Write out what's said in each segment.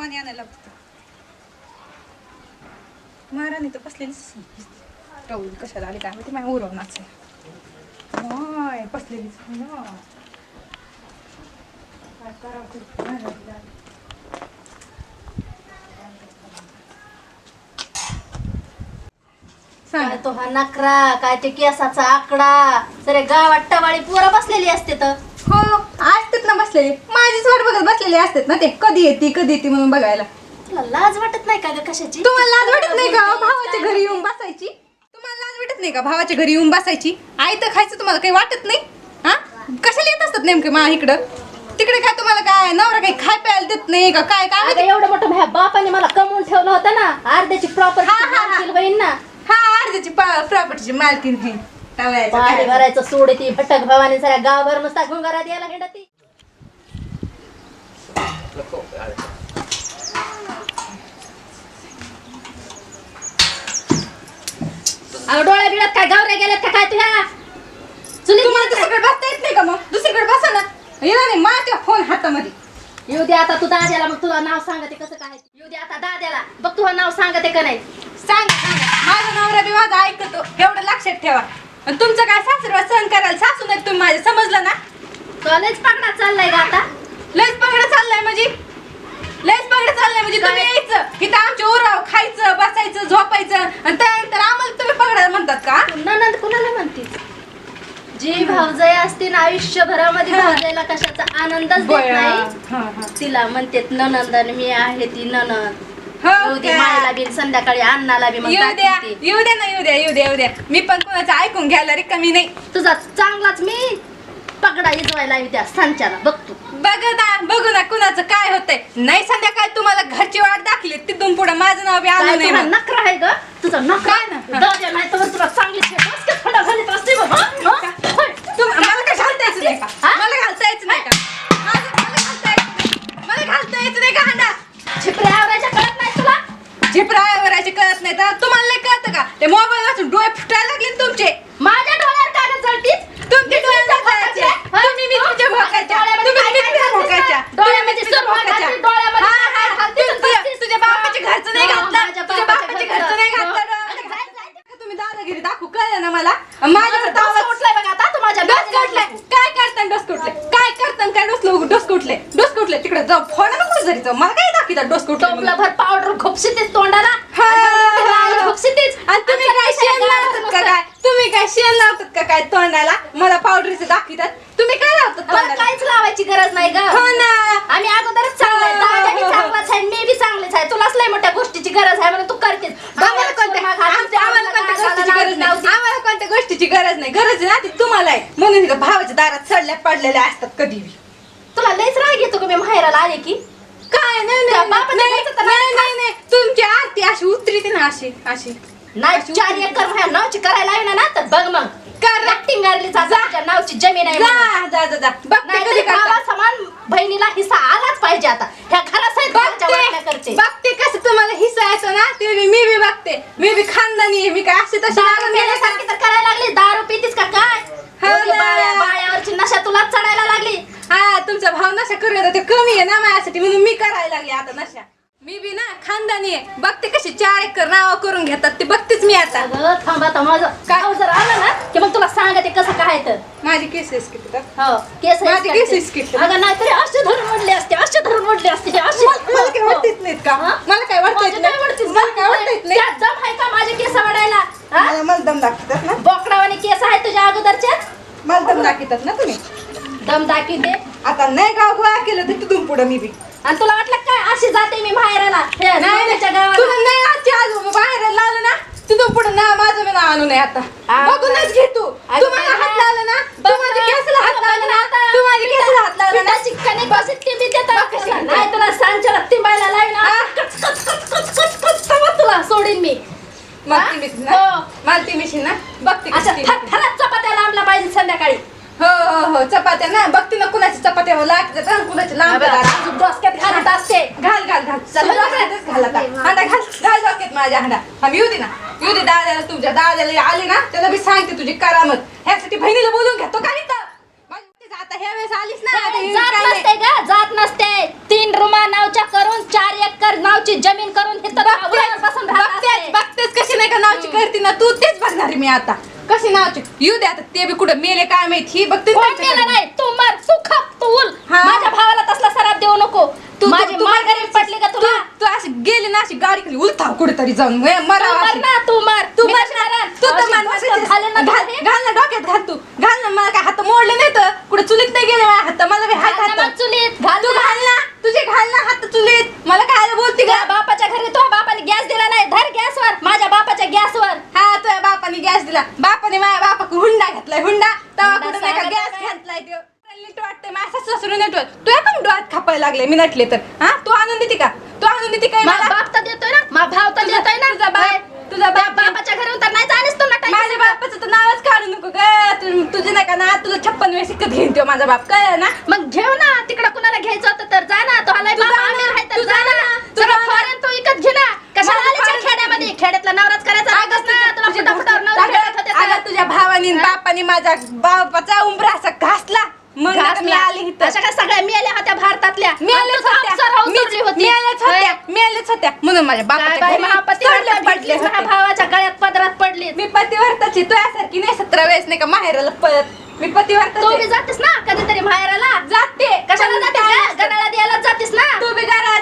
पाणी आणायला लागतं. महाराणी तर बसलेलीच टवळी कशाला आली? काय माहिती? माझ्या उरवणाच आहे बसलेलीच. काय करावं. काय तो हा नकरा काय ते केसाचा आकडा. सरे गावात टवाळी पोरं बसलेली असते तर. हो. असतात ना बसलेले? माझीच वाट बघत बसलेले असतात ना ते. कधी येते कधी येते म्हणून बघायला. तुला लाज वाटत नाही का ग कशाची? तुम्हाला लाज वाटत नाही का भावाच्या घरी येऊन बसायची? तुम्हाला लाज वाटत नाही का भावाच्या घरी येऊन बसायची? आई तर खायचं तुम्हाला काही वाटत नाही? हा? कशाला येत असतात नेमके मा इकडं? तिकडे काय तुम्हाला काय नवरा काही खाय प्यायला देत नाही का काय? काय अगं? एवढं मोठं माझ्या बापाने मला कमवून ठेवलं होतं ना. अर्ध्याची हा, हा, हा. प्रॉपर्टी बहीण ना. हा अर्ध्याची प्रॉपर्टीची मालकीन हे. पाणी काय. भरायचं सोड ती भटक भावाने साऱ्या गावभर नुसता घुंगारात यायला हिंडती अगं डोळ्या बिळात काय गावऱ्या गेल्यात का काय तुझ्या चुलीत तुम्हाला दुसरीकडे बसता येत नाही का मग? दुसरीकडे बसा ना. येणार नाही माझ्या फोन हातामध्ये? येऊ दे आता तू दाद्याला मग तुला नाव सांगते कसं काय. येऊ दे आता दाद्याला. बघ तुझं नाव सांगते का नाही. सांगा सांगा. माझा नवरा बी माझा ऐकतो. एवढं लक्षात ठेवा. आणि तुमचं काय सासरवा सहन करायला सासू नाही तुम्ही माझ्या समजलं ना? कॉलेज पकडा चाललाय का आता. लयच पगडं चाललंय म्हणजे लयच पगडं चाललंय म्हणजे तुम्ही? यायचं इथं आमच्या उराव खायचं बसायचं झोपायचं आणि त्यानंतर आम्हाला तुम्ही पगडा म्हणतात का? ननंद कुणाला म्हणतीस जी भावजय असते ना आयुष्यभरामध्ये. भावजयला कशाचा आनंदच देत नाही. तिला म्हणते ननंद आणि मी आहे ती ननंद. हो येऊ दे का? मायला बी संध्याकाळी अन्नाला बी मग येऊ द्या दाखवते. येऊ द्या ना येऊ द्या येऊ द्या येऊ द्या. मी पण कोणाचं ऐकून घ्यायला रिकामी नाही. तुझा चांगलाच मी पगडा इजवायला येऊ द्या संचाला बघ तू. बघ ना बघू ना कुणाचं काय होतंय नाही संध्याकाळी तुम्हाला घरची वाट दाखली तिथून पुढे माझं नाव बी आलं काय नाही तुला. नखरा आहे ग तुझा नखरा काय ना? नाही तुझ्या- बसतीस. तुझ्या बापाच्या घरचं नाही घातलं. माझ्या तुझ्या बापाच्या बापाच्या घरचं. घरचं नाही घातलं. डोळ्यामध्ये. तुम्ही दादागिरी दाखवू कळलं ना मला? माझ्या माझं डोसं उठलंय बघ आता तू माझ्या डोस. काय डोस कुठले? काय करताय काय डोस डोस कुठले? डोस कुठले? तिकडे जाऊ. फोन नको जरी जाऊ. मला काय दाखवतात डोस कुठले? टोपला भर पावडर खोपशीतीस तोंडाला. हा. लाल खोपशीतीस. आणि तुम्ही काय शेण लावतात का काय? तुम्ही काय शेण लावतात का काय तोंडाला? मला पावडरचे दाखवतात. तुम्ही काय लावतात तोंडाला? काहीच लावायची गरज नाही ग हो ना आम्ही अगोदरच चांगला आहे दादा बी चांगलाच आहे मी बी चांगलीच आहे तुलाच लय मोठ्या गोष्टीची गरज आहे म्हणून तू करतेस आम्हाला कोणत्या आमच्या- आम्हाला कोणत्या गोष्टीची गरज नाही आम्हाला कोणत्या गोष्टीची गरज नाही गरज आहे ना ती तुम्हाला आहे म्हणून इथं भावाच्या दारात चढल्या पडलेल्या असतात कधी बी. तुला लयच राग येतो का मी माहेराला आले की? काय? नाही त्या नाही बापाच्या नाही घरचं तर नाही नाही नाही. तुमची आरती अशी उतरीते ना अशी अशी. नाही चार एकर माझ्या नावची करायला लावली ना तर बघ मग. कर मारली जा तुझ्या नावची जमीन आहे म्हणून. जा जा जा. जा बघते नाही कधी तर करता. भावा समान बहिणीला हिस्सा आलाच पाहिजे आता. ह्या घरासहित घरच्या वाटण्या बघते करते. बघते कसं तुम्हाला हिस्सा येतो ना ते बी मी बी बघते. मी बी खानदानी आहे मी काय अशी तशी दारू लागून गेले पिण्यासारखी तर करायला लागली. दारू पितीस का काय? हो एवढी ना. बाळ्या- बाळ्यावरची नशा तुला चढायला लागली. हा तुमचा भाव नशा करू येतो. ते कमी आहे ना माझ्यासाठी म्हणून मी करायला लागले आता नशा. मी बी ना खानदानी आहे. बघते कशी चार एकर नाव करून घेतात ते बघतेच मी आता. अगं थांब आता माझं काय जर आलं ना की मग तुला सांगते कसं काय तर माझी केसेस किती तर. हो केस माझी. केस हिसकीत. अगं नाही तरी असे धरून मोडले असते असे धरून मोडले असते असे. मला काय वाटत येत नाहीत का? हा? मला काय वाटत येत माझे काय नाही वाटतेस? मला काय वाटत येत नाही त्यात दम आहे का माझे केस वाढायला? हा? मला मला दम दाखवतात ना. बोकडावाने केस आहेत तुझ्या अगोदरचे? मला दम दाखवतात ना तुम्ही. दम दाखी दे आता नाही गाव गोळा केलं तर तिथून पुढं मी बी. आणि तुला वाटलं अशी जाते मी माहेराला नाही नवऱ्याच्या नाही. गावाला तुला नाही आजची आज बाहेर लावलं ना तिथून पुढे ना माझं मी नाव आणू नये आता. बघूनच घे तू अगं तू माझ्या बघ हात ना. लावला ना बघ तू माझ्या. केसला हात लावला ना ना आता. तू माझ्या केसला हात लावला ना पिठाची कणिक बस इतकी मी देता नाही तुला सांच्याला तिंबायला लावी ना. कच कच कच कच कच कच तेव्हा तुला सोडीन मी मालती मिशी ना हो. मालती मिशी ना बघते ती. थरात चपात्या लांबल्या पाहिजे संध्याकाळी हो हो हो चपात्या. ना बघते ना कुणाची चपात्या लागतात आणि कुणाची लांब. अजून डोसक्यात घालत असते. घाल घाल घाल. चल डोक्यातच घाल आता. हांडा घाल घाल डोक्यात माझ्या हांडा. आम्ही येऊ दे ना. येऊ दे दादाला तुझ्या दादाला. आले ना त्याला बी सांगते तुझी करामत. ह्यासाठी बहिणीला बोलून घेतो का इथं? माझी मुलगी आता ह्या वेळेस आलीच ना. आता हे जात काय. नसते ग जात नसते. तीन रुमा नावच्या करून चार एकर नावची जमीन करून बसून राहत बघतेच. बघतेच कशी नाही का नावची करते ना तू तेच बघणार आहे मी आता. नावची? येऊ दे आता ते बी कुठं? मेले काय माहीत? ही बघते कोण केलं नाही? तू मर तू खप तू उल. हा. माझ्या भावाला तसला सराप देऊ नको. तू माझी पडली का तुला? तू अशी गेली ना अशी गाडी खाली उलथाव कुठेतरी जाऊन. वे- तू मरावं मर अशी. ना तू मर तू मी मर कशी मरण? तू तर अशी मान गोष्ट मारायची. घालेन ना घाल घालेन. घाल ना डोक्यात घाल तू घाल ना मला काय हात मोडले नाही तर कुठे चुलीत नाही गेले माझ्या हात मला बी हात घाल ना हात मग चुलीत घाल तू ना. घाल ना तुझे घाल ना हात चुलीत मला काय बोलती तुझ्या का बापाच्या घरी तो बापाने गॅस दिला नाही धर गॅसवर माझ्या बापाच्या गॅसवर हा तुझ्या बापाने गॅस दिला बापाने माझ्या बापाक हुंडा घेतलाय हुंडा तेव्हा हुंडा कुठे नाही का सांगत गॅस नाही. घेतलाय त्यो. नीट वाटतंय माझ्या सासू नेटवर. तू पण डोळ्यात खापायला लागले मी नटले तर. हा? तू आणून देते का? तू आणून देते काय माझा बाप तर देतोय ना. माझा भाव तर तुझा- देतोय ना. तुझा बाप-. तुझा बाप- बापाच्या घरी तर नाही जाणीस तू नटायची. माझ्या सगळं. बापाचं तर नावच काढू नको ग. तु- तुझे नाही का ना? तुला छप्पन वेळ शिकत घेईन तो माझा बाप. काय ना? मग घेऊ ना. तिकडे कुणाला घ्यायचं होतं तर जा ना. तो आलाय तू बाबा जा ना, आमिर आहे तर तू जा जा ना. ना, तू सगळं जा ना. foreign तू विकत घे ना. कशाला मला आली foreign खेड्यामध्ये? खेड्यातला नवराच करायचा लागत ना तुला तुझी फुटा फुटावर गोष्ट- नवरा भेटत होते अगं तर. तुझ्या भावानी आणि बापानी माझ्या बापाचा उंबरा असा घासला. मग मी. आली इथं. अशा काय सगळ्या मेल्या होत्या भारतातल्या? होत्या. म्हणून माझ्या काय बापाच्या बाई घरी महापती चढले पडले पडलीस होते. भावाच्या गळ्यात पदरात पडलीस. मी पतिवर्ताची तुझ्यासारखी नाही सतरा वेळेस नाही का? माहेराला पळत. तू बी जातेस ना कधीतरी माहेराला. जाते. कशाला का? गणाला द्यायला जातेस ना. तू बी द्यायला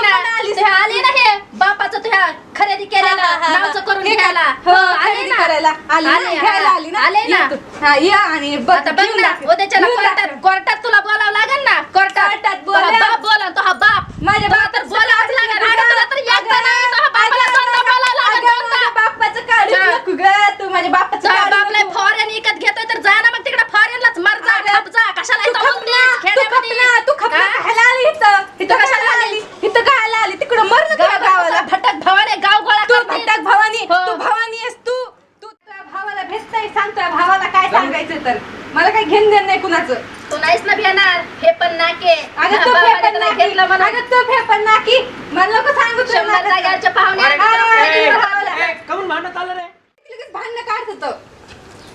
ना. आले हे. बापाचं तुझ्या खरेदी केलेलं. नावचं करून? घ्यायला. हो आले ना. करायला. आली आले, घ्यायला. आली ना. आले ना. ये. हा आणि बघ ना कोर्टात. कोर्टात तुला बोलावं लागेल ना. कोर्टात. बोलाव. बाप बोला तो हा बाप. माझ्या तुला तर बापाचं बोलावंच काढून लागेल अगं, तुला तर अगं, एकदा नाही तो हा बापाला अगं, दोनदा बोलावं लागेल, अगं, दोनदा. माझ्या बापाचं काढून हा. नको ग तू माझ्या बापाचं तुझ्या काढून बापला नको. फॉरेन विकत घेतोय तर जा ना मग तिकडे फॉरेनलाच मर जा अगं, खप जा कशाला तू इथं खप बोलतेस ना, तू खप खेड्यामध्ये? ना, तू खप ना, हा? खायला आली इथं इथं तू कशाला कशाला आली इथं खायला आली तिकडं मर ना तुझ्या गावाला भटक भवाने गाव गोळा तू करतेस. भटक भवानी हो. तू भवानी आहेस तू तू तुझ्या भावाला भेट नाही सांगतोय भावाला काय सांगायचं तर मला काही घेणं देणं नाही कुणाचं तू नाहीस ना भिणार हे पण नाके अगं तू फेपण नाकी अगं तू फेपण नाकी मला नको सांगू तुला शंभर नाकाचं. जाग्याच्या पाहुणे अरे, आहेत. अरे, तुला अरे, भावाला. अरे. काऊन भांडत आलं रे लगेच भांडणं काढत होतं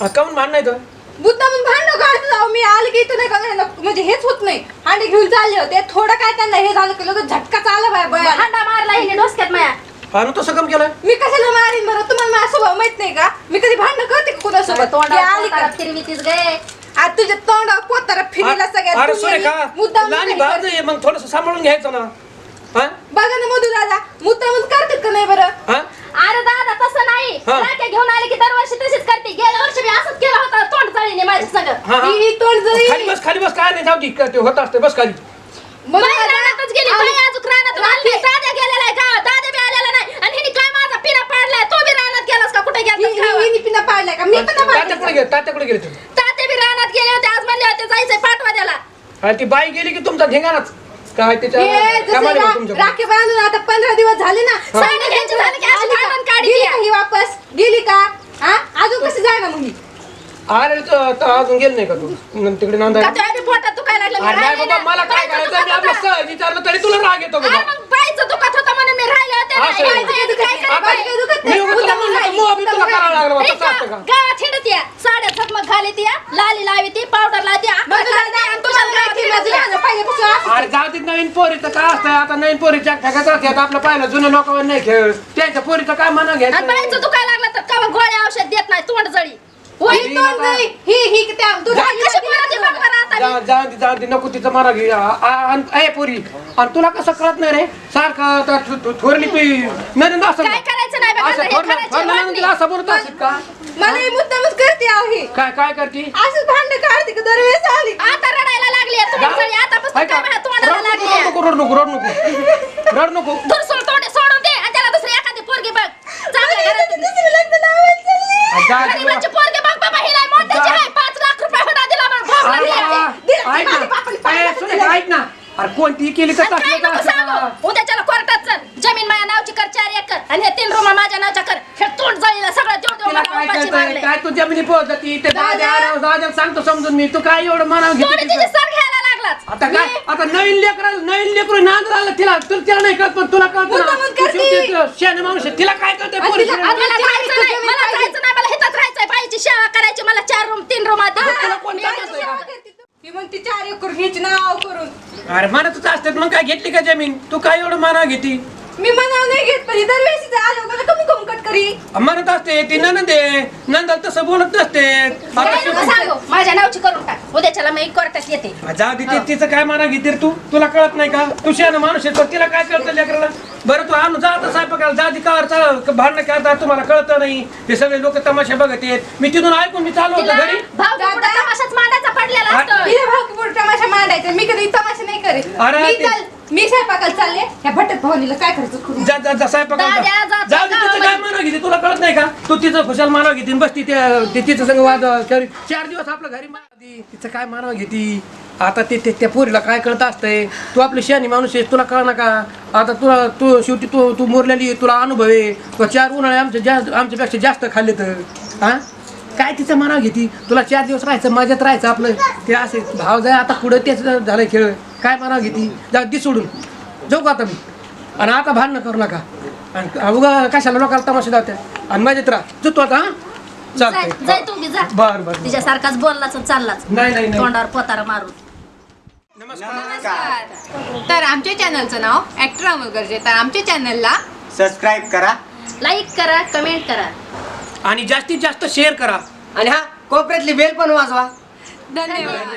हा, काऊन भांडण बुद्धा म्हणून भांडणं काढत जाऊ मी आले की इथं नाही का नाही, म्हणजे हेच होत नाही अंडे घेऊन चालले होते थोडं काय त्यांना हे झालं की लगेच झटकाच आला बाय बया हांडा मारला हिने डोसक्यात माया आणि तसं कम केलं मी कशाला मारीन बरं? तुम्हाला माझा स्वभाव माहीत नाही का? मी कधी भांडणं करते का कुणासोबत तोंडावर आली का? पोटाला फिरवीतीस गे. आज तुझ्या तोंडावर पोतारा फिरीला सगळ्यात अरे लहान. आहे, मग थोडस सांभाळून घ्यायचं ना. हा? बघा ना मधू दादा मुद्दाम करतात का नाही बरं? हा? अरे दादा तसं नाही. हा. घेऊन आले की दरवर्षी तशीच करते. गेल्या वर्षी मी असंच केलं होतं तोंड चाळीने माझ्या संग. हा, हा. ही ही तोंड जरी खाली बस खाली बस काय नाही जाऊ दे का ते होत असते बस खाली. मधू दादा, गेली. बाई अजून रानात आली नाही. दादा गेलेला आहे गावात दादा बी आलेला नाही आणि हिने काय माझा पिना पाडलाय तो बी रानात गेलास का कुठे ही- गेला हिने पिना पाडलाय का मी पण नाही तात्या कुठे पाडली. गेले तात्या कुठे गेले तुम्ही ताते बी रानात गेले होते आज म्हणले होते जायचंय पाठवा त्याला आणि ती बाई गेली की तुमचा धिंगाणाच काय त्याच्या जसं कामाला रा- तुमच्या राखी बांधून आता पंधरा दिवस झाले ना साडी घ्यायची झाली की अशी आली का? भांडण काढी गेली ती. का ही वापस गेली का हा अजून कशी जाय ना मग ही? अरे तर तर अजून गेल नाही का तू न- तिकडे नांदा का तुझ्या बी पोटात दुखायला लागलं मी अरे नाही राहिले बाबा ना. मला काय बाईचं करायचं मी दुखत आपलं होतं. सहज विचारलं तरी तुला राग येतो अरे बाबा मग बाईचं दुखत होतं म्हणून मी राहिले होते ना. असं आहे. बाईचं आधी काय आता करायचं? बाई काय दुखत मी नाही. उगाच मुद्दाम म्हणलं तर राहिली, मोह बी तुला मुद्दाम करायला लागला नाही तसं असतं का? का गावात हिंडत या साड्या झगमग घालीत या लाली लावी पावडर लावते अरे जाऊ नवीन पोरीचं काय असतं? आता नवीन पोरीच्या ठेकाच असतात आपलं पाहिलं जुन्या लोकांवर नाही खेळ. त्यांच्या पोरीचं काय म्हणा आणि घ्यायचं बाईचं दुखायला लागलं तर कवा गोळ्या औषध देत नाही तोंड जळी. ही. ही ही तू जाऊ दे नको तिचं मारा घे. पोरी. आणि तुला कसं कळत नाही रे? सारखं थोरली पी नंद असं नाही बघा, असं हे थोरलं करायची थोरलं वाटणी. नंद तिला असं बोलत असेल का? मला ही मुद्दामच करते आहो. काय काय करती? असंच भांडण काढते का दरवेळेस आली. आता रडायला लागली आहे, आतापासून काय रड लागली नको, आहे. रड नको रड नको. रड नको. रड नको दुरसूळ तोंड सोडून दे आणि त्याला दुसरी एखादी पोरगी बघ. चांगल्या जा. गरीबाची पोरगी बघ बाबा हिला मोठ्याची आहे. पाच लाख रुपये हुंडा दिला म्हणून अरे ऐक ना. ए, ऐक ना. अरे कोणती केली तर आणि काय टाकलं नको का उद्याच्याला कोर्टात चल जमीन माझ्या नावची कर चार एकर आणि तीन रूम माझ्या नावच्या कर हे तोंड जळीला सगळं देऊ देऊ तिला मला काय उपाशी करतोय मारले काय तू जमिनी पोहोचती ते दादा. दादा दादा सांगतो समजून मी तू काय एवढं मनावर तोंड घेते तिची तिचं? सर घ्यायला लागलाच आता काय आता नवीन लेकर नवीन लेकर नांद आलं तिला तर तिला नाही कळत पण तुला कळत करते. शेण माणूस आहे. तिला काय कळतंय आणि पोरी तिला- शिवाय? आणि मला तिला जायचं नाही मला. जायचं नाही मला हिथंच बाईची सेवा करायची मला चार रूम तीन रूम तुला कोण मी? सेवा करते तू. चार एकर घ्यायची नाव करून अरे म्हणतच असतात मग काय घेतली का जमीन तू काय एवढं माना घेती मी मनाव नाही घेत पण ही दरवेळेस आलो का कमी कमी कट करी. म्हणत असते ती ननंद आहे. नंदाला तसं बोलत नसते. आता काय नको शेवटी- सांगू माझ्या नावची करून टाक. उद्याच्याला मी कोर्टात येते. जाऊ दे ते- तिचं काय माना घेते रे तू? तुला कळत नाही का? तू शहाणा माणूस आहे तर तिला काय कळतं लेकराला? बरं तू आणून जा आता स्वयंपाकाला. जा ती कावर चाल भांडणं करता तुम्हाला कळतं नाही. हे सगळे लोक तमाशा बघत आहेत मी तिथून ऐकून मी चालू होतो घरी. भाऊ दादा. तमाशाच मांडायचा पडलेला असतो भाऊ पुढे तमाशा मांडायचा. मी कधी तमाशा नाही करेल अरे मी ते- चल मी स्वयंपाकाला चालले. ह्या भटक भावनीला काय करायचं करू जा जा जा स्वयंपाकाला दाद्या, जा. जा, जाऊ दे जा, तिचं जा. काय माना घेते? तुला कळत नाही का? तू तिचं खुशाल माना घेते आणि बस ती त्या- ते तिचं संग वाद करी चार दिवस आपलं घरी माना ती. तिचं काय माना घेती? आता ते ते- त्या पोरीला काय कळत असतंय? तू आपली शहाणी माणूस आहे तुला कळ का? आता तुला तू शेवटी तू तू मोरलेली आहे, तुला अनुभव आहे. तुला चार उन्हाळे आमच्या जास्त आमच्यापेक्षा जास्त खाल्ले तर हा? काय तिचं मानाव घेती? तुला चार दिवस राहायचं मजात राहायचं आपलं. ते असे भाव जाय आता पुढं तेच झालं खेळ. काय मानाव घेती? जा दी सोडून. जाऊ का आता मी? आणि आता भांडणं करू नका. आणि उगा कशाला लोकांना तमाशा दावत्या आणि मजेत राहा. तू आता हा? जाय चालतंय. जाय तू बी जा. बर बर तिच्यासारखाच बोललाच आणि चाललाच. नाही नाही नाही. तोंडावर पोतारा मारून. नमस्कार. तर आमच्या चॅनलचं नाव ऍक्टर अमोल गरजे तर आमच्या चॅनलला सबस्क्राईब करा. लाईक करा कमेंट करा. आणि जास्तीत जास्त शेअर करा. आणि हा कोपऱ्यातली बेल पण वाजवा. धन्यवाद.